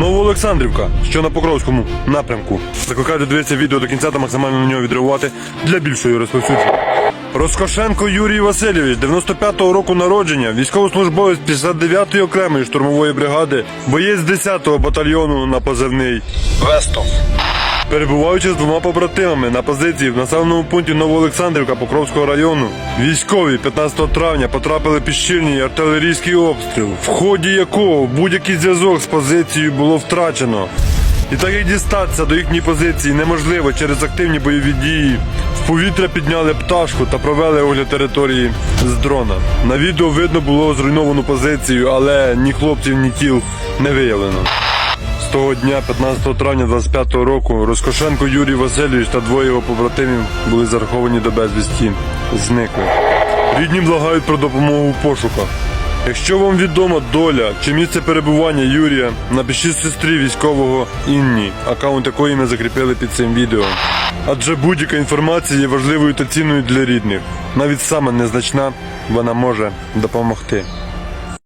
Новоолександрівка, що на Покровському напрямку. Закликаю дивитися відео до кінця та максимально на нього відреагувати для більшої розповсюдження. Розкошенко Юрій Васильович, 95-го року народження, військовослужбовець 59-ї окремої штурмової бригади, боєць 10-го батальйону на позивний Весто. Перебуваючи з двома побратимами на позиції в населеному пункті Новоолександрівка Покровського району, військові 15 травня потрапили під щільний артилерійський обстріл, в ході якого будь-який зв'язок з позицією було втрачено. І так як дістатися до їхньої позиції неможливо через активні бойові дії, в повітря підняли пташку та провели огляд території з дрона. На відео видно було зруйновану позицію, але ні хлопців, ні тіл не виявлено. Того дня, 15 травня 25 року, Розкошенко Юрій Васильович та двоє його побратимів були зараховані до безвісті. Зникли. Рідні благають про допомогу у пошуках. Якщо вам відома доля чи місце перебування Юрія, напишіть сестрі військового Інні, аккаунт якої ми закріпили під цим відео. Адже будь-яка інформація є важливою та цінною для рідних. Навіть саме незначна, вона може допомогти.